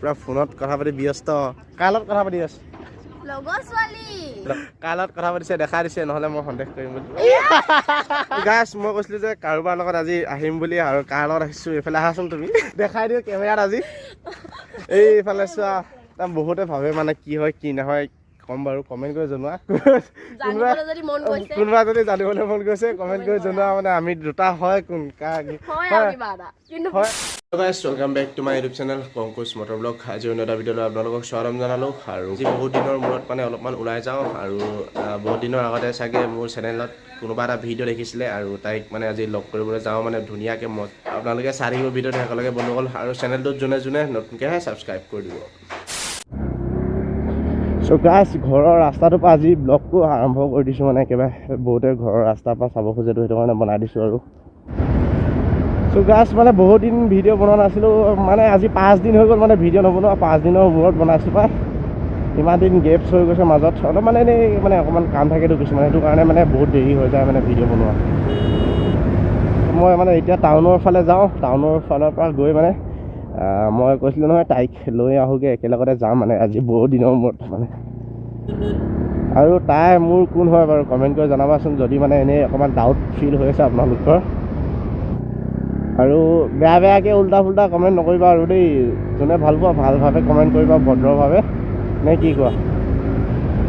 পুৰা ফোনত কথা পাতি ব্যস্ত। কাৰ লগত কথা পাতি আছো কাৰ লগত কথা পাতিছে দেখাই দিছে নহ'লে মই সন্দেহ কৰিম বুলি। গাছ মই কৈছিলো যে কাৰোবাৰ লগত আজি আহিম বুলি আৰু কাৰ লগত আহিছো এইফালে আহাচোন তুমি। দেখাই দিওঁ কেমেৰাত আজি। এইফালে চোৱা বহুতে ভাবে মানে কি হয় কি নহয়। ক'ম বাৰু কমেণ্ট কৰি জনোৱা। কোনোবা যদি মন গৈছে। কোনোবা যদি জানিবলৈ মন গৈছে কমেণ্ট কৰি জনোৱা মানে আমি দুটা হয় কোন হয় guys welcome back to my YouTube channel কংকুশ motor vlog আজি অন্য এটা ভিডিঅ'লৈ আপোনালোকক স্বাগতম জনালোঁ। আৰু আজি বহুত দিনৰ মূৰত মানে অলপমান ওলাই যাওঁ। আৰু বহুত দিনৰ আগতে চাগে মোৰ চেনেলত কোনোবা এটা ভিডিঅ' দেখিছিলে। আৰু তাইক মানে আজি লগ কৰিবলৈ যাওঁ মানে ধুনীয়াকৈ মই আপোনালোকে চাই থাকিব ভিডিঅ'টো একেলগে বন্ধুসকল আৰু চেনেলটোত যোনে যোনে নতুনকৈহে ছাবস্ক্ৰাইব কৰি দিব। চ' গাছ ঘৰৰ ৰাস্তাটোৰ পৰা আজি ব্লগটো আৰম্ভ কৰি দিছোঁ মানে একেবাৰে বহুতে ঘৰৰ ৰাস্তাৰ পৰা চাব খোজেতো, সেইটো কাৰণে বনাই দিছোঁ আৰু। চ' গাছ মানে বহুত দিন ভিডিঅ' বনোৱা নাছিলোঁ মানে আজি পাঁচ দিন হৈ গ'ল মানে ভিডিঅ' নবনোৱা, পাঁচ দিনৰ মূৰত বনাইছোঁ পাই। ইমান দিন গেপছ হৈ গৈছে মাজত, অলপ মানে এনেই মানে অকণমান কাম থাকেতো কিছুমান, সেইটো কাৰণে মানে বহুত দেৰি হৈ যায় মানে ভিডিঅ' বনোৱা। মই মানে এতিয়া টাউনৰ ফালে যাওঁ টাউনৰ ফালৰ পৰা গৈ মানে মই কৈছিলোঁ নহয় তাইক লৈ আহোঁগৈ একেলগতে যাম মানে আজি বহুত দিনৰ মূৰত মানে। আৰু তাই মোৰ কোন হয় বাৰু কমেণ্ট কৰি জনাবাচোন যদি মানে এনেই অকণমান ডাউট ফিল হৈ আছে আপোনালোকৰ। আৰু বেয়া বেয়াকৈ উল্টা ফুল্টা কমেণ্ট নকৰিবা আৰু দেই যোনে ভাল পোৱা ভালভাৱে কমেণ্ট কৰিবা ভদ্ৰভাৱে। নে কি কোৱা?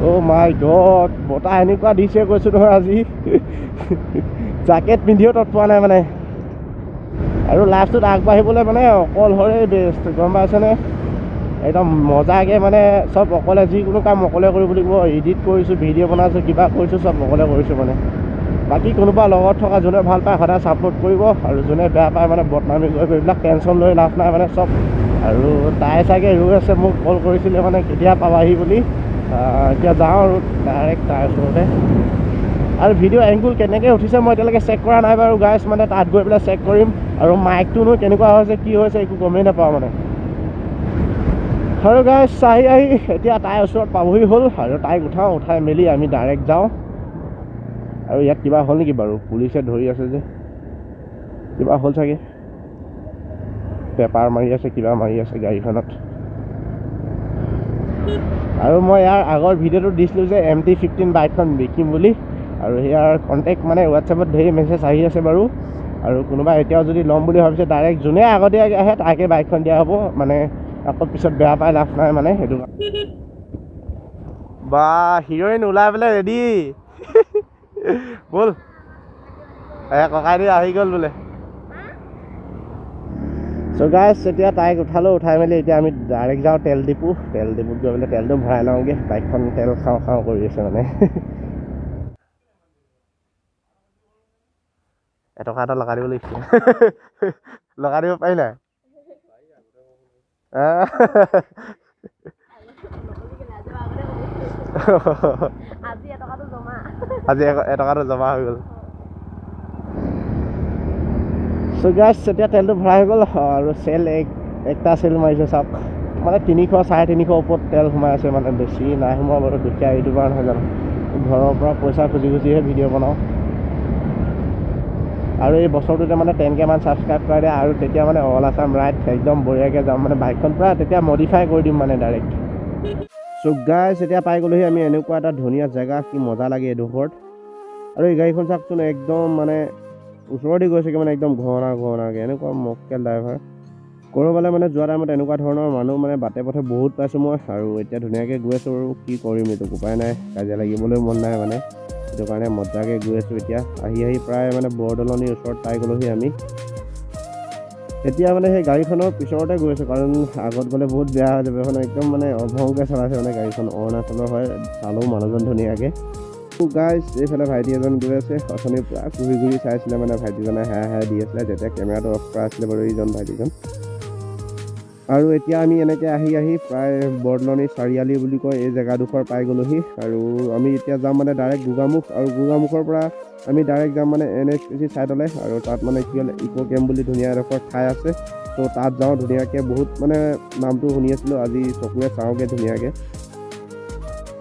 অ' মাই গড বতাহ এনেকুৱা দিছে কৈছোঁ নহয় আজি। জেকেট পিন্ধিও তত পোৱা নাই মানে। আৰু লাইফটোত আগবাঢ়িবলৈ মানে অকলশৰে বেষ্ট গম পাইছেনে? একদম মজাকৈ মানে চব অকলে যিকোনো কাম অকলে কৰিব লাগিব এডিট কৰিছোঁ ভিডিঅ' বনাইছোঁ কিবা কৰিছোঁ চব অকলে কৰিছোঁ মানে। বাকী কোনোবা লগত থকা যোনে ভাল পায় সদায় ছাপোৰ্ট কৰিব আৰু যোনে বেয়া পায় মানে বদনামী কৰিব এইবিলাক টেনশ্যন লৈ লাভ নাই মানে চব। আৰু তাই চাগে ৰৈ আছে মোক কল কৰিছিলে মানে কেতিয়া পাবাহি বুলি। এতিয়া যাওঁ আৰু ডাইৰেক্ট তাৰ ওচৰতে। আৰু ভিডিঅ' এংগুল কেনেকৈ উঠিছে মই এতিয়ালৈকে চেক কৰা নাই বাৰু গাইছ মানে তাত গৈ পেলাই চেক কৰিম। আৰু মাইকটোনো কেনেকুৱা হৈছে কি হৈছে একো গমেই নাপাওঁ মানে। আৰু গাইছ আহি আহি এতিয়া তাইৰ ওচৰত পাবহি হ'ল আৰু তাইক উঠাওঁ উঠাই মেলি আমি ডাইৰেক্ট যাওঁ। আৰু ইয়াত কিবা হ'ল নেকি বাৰু? পুলিচে ধৰি আছে যে। কিবা হ'ল চাগে? পেপাৰ মাৰি আছে কিবা মাৰি আছে গাড়ীখনত। আৰু মই ইয়াৰ আগৰ ভিডিঅ'টো দিছিলোঁ যে এম টি ফিফটিন বাইকখন বিকিম বুলি। আৰু সেয়াৰ কণ্টেক্ট মানে হোৱাটছএপত ধেৰ মেছেজ আহি আছে বাৰু। আৰু কোনোবা এতিয়াও যদি ল'ম বুলি ভাবিছে ডাইৰেক্ট যোনে আগতীয়াকৈ আহে তাকে বাইকখন দিয়া হ'ব। মানে আকৌ পিছত বেয়া পাই লাভ নাই মানে সেইটো বা হিৰইন ওলাই পেলাই ৰেডি ব'ল। এ ককাই দি আহি গ'ল বোলে। চ' গাইছ এতিয়া তাইক উঠালোঁ উঠাই মেলি এতিয়া আমি ডাইৰেক্ট যাওঁ তেল ডিপু। তেল ডিপুত গৈ পেলাই তেলটো ভৰাই লওঁগৈ। বাইকখন তেল খাওঁ খাওঁ কৰি আছে মানে। এটকা এটা লগাই দিব লাগিছিলে লগাই দিব পাৰি নাই আহ, আজি এটকাটো জমা এটকাটো হৈ গ'ল চ' গাছ এতিয়া তেলটো ভৰাই হৈ গ'ল আৰু চেল এক একটা চেল মাৰিছে চাওক মানে তিনিশ চাৰে তিনিশ ওপৰত তেল সোমাই আছে মানে বেছি নাই সোমোৱা বাৰু দুখীয়া ইউটিউবাৰ নহয় জানো ঘৰৰ পৰা পইচা খুজি খুজিহে ভিডিঅ' বনাওঁ আৰু এই বছৰটোতে মানে টেন কে মান ছাবস্ক্ৰাইব কৰাই দিয়ে আৰু তেতিয়া মানে অল আছাম ৰাইড একদম বঢ়িয়াকৈ যাম মানে বাইকখন পূৰা তেতিয়া মডিফাই কৰি দিম মানে ডাইৰেক্ট চ' গাইছ এতিয়া পাই গ'লোহি আমি এনেকুৱা এটা ধুনীয়া জেগা কি মজা লাগে এইডোখৰত আৰু এই গাড়ীখন চাওকচোন একদম মানে ওচৰতে গৈছেগৈ মানে একদম ঘনা ঘনাকৈ এনেকুৱা মক্কেল ড্ৰাইভাৰ ক'ৰবালৈ মানে যোৱা টাইমত এনেকুৱা ধৰণৰ মানুহ মানে বাটে পথে বহুত পাইছোঁ মই আৰু এতিয়া ধুনীয়াকৈ গৈ আছোঁ আৰু কি কৰিম এইটো উপায় নাই কাজিয়া লাগিবলৈ মন নাই মানে। সেইটো কাৰণে মজাকৈ গৈ আছোঁ এতিয়া। আহি আহি প্ৰায় মানে বৰদলনিৰ ওচৰত পাই গ'লোহি আমি। এতিয়া মানে সেই গাড়ীখনৰ পিছতে গৈ আছোঁ কাৰণ আগত গ'লে বহুত বেয়া হৈ যাব। এখন একদম মানে অভংকে চলাইছে মানে গাড়ীখন অৰুণাচলৰ হয় চালোঁ মানুহজন ধুনীয়াকৈ। গাইজ এইফালে ভাইটি এজন গৈ আছে অথনি পূৰা ঘূৰি ঘূৰি চাইছিলে মানে ভাইটিজনে হাই হাই দি আছিলে তেতিয়া কেমেৰাটো অফ কৰা আছিলে বাৰু এইজন ভাইটিজন। আৰু এতিয়া আমি এনেকৈ আহি আহি প্ৰায় বৰদলনি চাৰিআলি বুলি কয় এই জেগাডোখৰ পাই গ'লোহি। আৰু আমি এতিয়া যাম মানে ডাইৰেক্ট গোগামুখ আৰু গোগামুখৰ পৰা আমি ডাইৰেক্ট যাম মানে এন এইচ পি চি ছাইডলৈ আৰু তাত মানে কি হ'ল ইক' কেম্প বুলি ধুনীয়া এডোখৰ ঠাই আছে। ত' তাত যাওঁ ধুনীয়াকৈ বহুত মানে নামটো শুনি আছিলোঁ আজি চকুৰে চাওঁগৈ ধুনীয়াকৈ।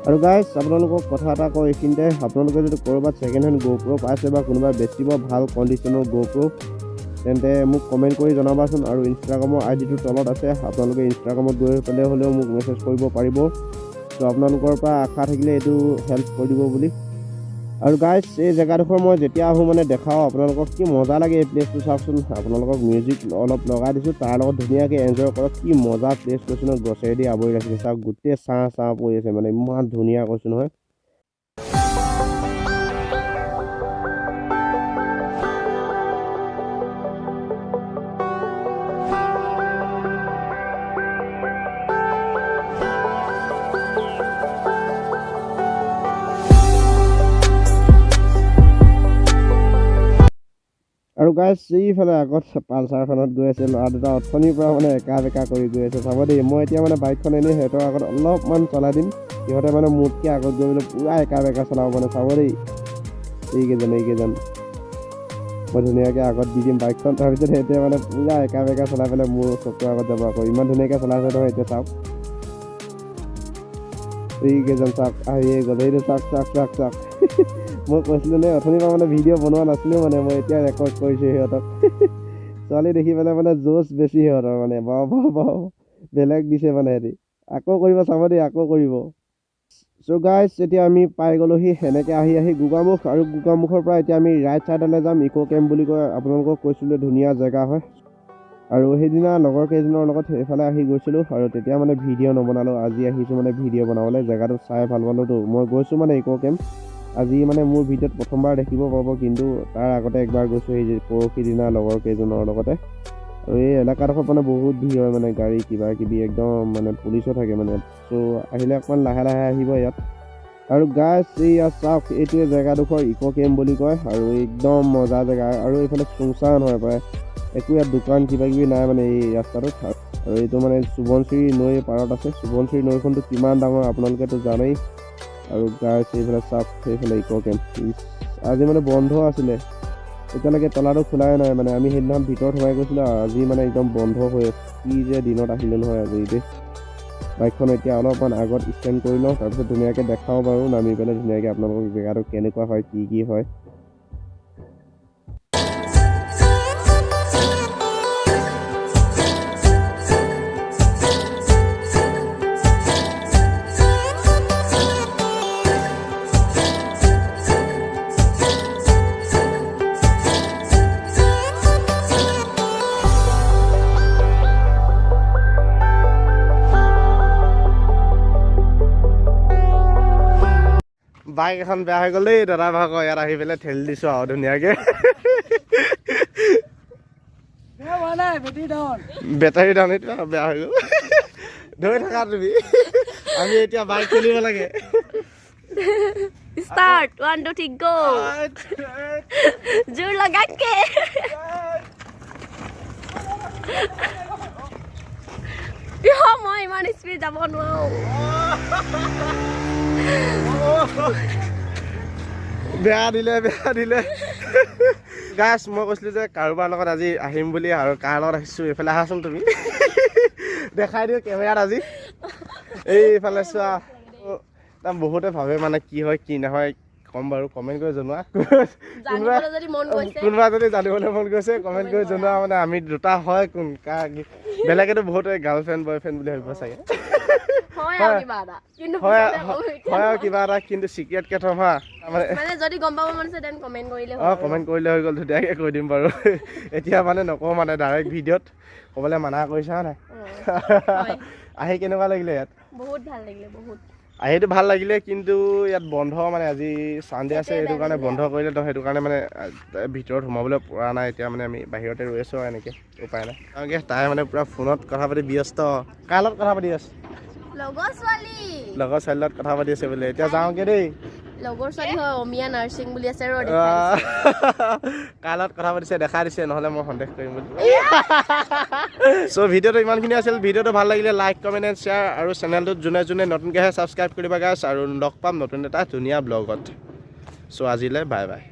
আৰু গাইজ আপোনালোকক কথা এটা কওঁ এইখিনিতে আপোনালোকে যদি ক'ৰবাত ছেকেণ্ড হেণ্ড গ'প্ৰ' পাইছে বা কোনোবাই বেচিব ভাল কণ্ডিশ্যনৰ গ'প্ৰ' তেন্তে মোক কমেণ্ট কৰি জনাবাচোন আৰু ইনষ্টাগ্ৰামৰ আই ডিটো তলত আছে। আপোনালোকে ইনষ্টাগ্ৰামত গৈ পেলাই হ'লেও মোক মেছেজ কৰিব পাৰিব। ত' আপোনালোকৰ পৰা আশা থাকিলে এইটো হেল্প কৰি দিব বুলি। আৰু গাইজ এই জেগাডোখৰ মই যেতিয়া আহোঁ মানে দেখাওঁ আপোনালোকক কি মজা লাগে এই প্লেচটো চাওকচোন। আপোনালোকক মিউজিক অলপ লগাই দিছোঁ। তাৰ লগত ধুনীয়াকৈ এনজয় কৰক। কি মজা প্লেচ কৈছোঁ নহয়। গছেৰেদি আৱৰি ৰাখিছে। চাওক গোটেই ছাঁ ছাঁ পৰি আছে। মানে ইমান ধুনীয়া কৈছোঁ নহয়। গাইজ এইফালে আগত পালচাৰখনত গৈ আছে ল'ৰা দুটা অথনিৰ পৰা মানে একা বেকা কৰি গৈ আছে। চাব দেই, মই এতিয়া মানে বাইকখন এনেই সিহঁতৰ আগত অলপমান চলাই দিম। সিহঁতে মানে মোতকৈ আগত গৈ পেলাই পূৰা একা বেকা চলাব মানে চাব দেই। এইকেইজন এইকেইজন। মই ধুনীয়াকৈ আগত দি দিম বাইকখন। তাৰপিছত সিহঁতে মানে পূৰা একা বেকা চলাই পেলাই মোৰ চকুৰ আগত যাব আকৌ। ইমান ধুনীয়াকৈ চলাইছে নহয় এতিয়া, চাওক। এইকেইজন, চাওক, আহিয়ে গ'ল। সেইটো চাওক চাওক চাওক চাওক। মই কৈছিলোঁ নে অথনিৰ পৰা মানে ভিডিঅ' বনোৱা নাছিলোঁ মানে মই এতিয়া ৰেকৰ্ড কৰিছোঁ সিহঁতক। ছোৱালী দেখি পেলাই মানে জোচ বেছি সিহঁতৰ মানে বাও বাও বাও বেলেগ দিছে মানে সিহঁতি। আকৌ কৰিব চাব দেই আকৌ কৰিব। চ' গাইজ এতিয়া আমি পাই গ'লোহি সেনেকৈ আহি আহি গোগামুখ আৰু গোগামুখৰ পৰা এতিয়া আমি ৰাইট ছাইডলৈ যাম ইক' কেম্প বুলি কয় আপোনালোকক কৈছিলোঁ ধুনীয়া জেগা হয়। আৰু সেইদিনা লগৰ কেইজনৰ লগত সেইফালে আহি গৈছিলোঁ আৰু তেতিয়া মানে ভিডিঅ' নবনালোঁ আজি আহিছোঁ মানে ভিডিঅ' বনাবলৈ জেগাটো চাই ভাল পালোঁতো মই গৈছোঁ মানে ইক' কেম্প আজি মানে মোৰ ভিডিঅ'ত প্ৰথমবাৰ দেখিব পাব কিন্তু তাৰ আগতে একবাৰ গৈছোঁ সেই পৰহি দিনা লগৰ কেইজনৰ লগতে। আৰু এই এলেকাডোখৰত মানে বহুত ভিৰ হয় মানে গাড়ী কিবা কিবি একদম মানে পুলিচো থাকে মানে। চ' আহিলে অকণমান লাহে লাহে আহিব ইয়াত। আৰু গাছ ইয়াত চাওক এইটোৱে জেগাডোখৰ ইক' কেম্প বুলি কয় আৰু একদম মজা জেগা। আৰু এইফালে চুংচান হয় প্ৰায়। একো ইয়াত দোকান কিবা কিবি নাই মানে এই ৰাস্তাটোত। আৰু এইটো মানে সোৱণশিৰি নৈ পাৰত আছে। সোৱণশিৰি নৈখনটো কিমান ডাঙৰ আপোনালোকেতো জানেই। আৰু গাছ এইফালে চাফ সেইফালে ইক' কেম্প ইছ, আজি মানে বন্ধ আছিলে। এতিয়ালৈকে তলাটো খোলাই নাই মানে আমি সেইদিনাখন ভিতৰত সোমাই গৈছিলোঁ আজি মানে একদম বন্ধ হৈ আছে। কি যে দিনত আহিলোঁ নহয় আজি দেই। বাইকখন এতিয়া অলপমান আগত ষ্টেণ্ড কৰি লওঁ তাৰপিছত ধুনীয়াকৈ দেখাওঁ বাৰু নামি পেলাই ধুনীয়াকৈ আপোনালোকক জেগাটো কেনেকুৱা হয় কি কি হয়। বাইক এখন বেয়া হৈ গ'ল দেই দাদা ভাগৰ ইয়াত আহি পেলাই ঠেলি দিছোঁ আৰু ধুনীয়াকৈ। Battery down. এইটো আৰু বেয়া হৈ গ'ল। ধৰি থাকা তুমি আমি এতিয়া বাইক চলিব লাগে। Start. One, two, three, go. জোৰ লগাকে কিয় ইমান স্পীড যাব নোৱাৰো বেয়া দিলে বেয়া দিলে। গাছ মই কৈছিলোঁ যে কাৰোবাৰ লগত আজি আহিম বুলি আৰু কাৰ লগত আহিছোঁ, এইফালে আহাচোন তুমি। দেখাই দিওঁ কেমেৰাত আজি। এইফালে চোৱা বহুতে ভাবে মানে কি হয়, কি নহয়। ক'ম বাৰু কমেণ্ট কৰি জনোৱা। কোনোবা কোনোবা যদি জানিবলৈ মন গৈছে কমেণ্ট কৰি জনোৱা মানে আমি দুটা হয় কোন কাৰ বেলেগেতো বহুতে গাৰ্লফ্ৰেণ্ড বয়ফ্ৰেণ্ড বুলি ভাবিব চাগে। হয় আৰু কিবা এটা। কিন্তু হয় পিছতে আকৌ এতিয়া হয় আৰু কিবা এটা কিন্তু চিক্ৰেটকৈ থ'ম হা। মানে মানে যদি গম পাব মন আছে দেন কমেণ্ট কৰিলে অঁ কমেণ্ট কৰিলে হৈ গ'ল ধুনীয়াকৈ কৈ দিম বাৰু। এতিয়া মানে নকওঁ মানে ডাইৰেক্ট ভিডিঅ'ত। ক'বলৈ মানা কৰিছা নাই? হয়। আহি কেনেকুৱা লাগিলে ইয়াত? বহুত ভাল লাগিলে বহুত। আহিতো ভাল লাগিলে কিন্তু ইয়াত বন্ধ মানে আজি চানডে আছে সেইটো কাৰণে বন্ধ কৰিলে তো সেইটো কাৰণে মানে ভিতৰত সোমাবলৈ পৰা নাই এতিয়া মানে আমি বাহিৰতে ৰৈ আছোঁ আৰু এনেকৈ উপায় নাই। কাৰণ তাই মানে পূৰা ফোনত কথা পাতি ব্যস্ত। কাৰ লগত কথা পাতি আছে? লগৰ ছোৱালী। লগৰ ছোৱালীৰ লগত কথা পাতি আছে বোলে এতিয়া যাওঁগৈ দেই। লগৰ ছোৱালী হয় অমিয়া নাৰ্ছিং বুলি আছে ৰ কালত কথা পাতিছে দেখা দিছে নহ'লে মই সন্দেহ কৰিম বুলি। চ' ভিডিঅ'টো ইমানখিনি আছিল। ভিডিঅ'টো ভালো লাগিলে লাইক কমেণ্ট এণ্ড শ্বেয়াৰ আৰু চেনেলটোত যোনে যোনে নতুনকৈ আহে ছাবস্ক্ৰাইব কৰিবা গাছ আৰু লগ পাম নতুন এটা ধুনীয়া ব্লগত চ' আজিলৈ বাই বাই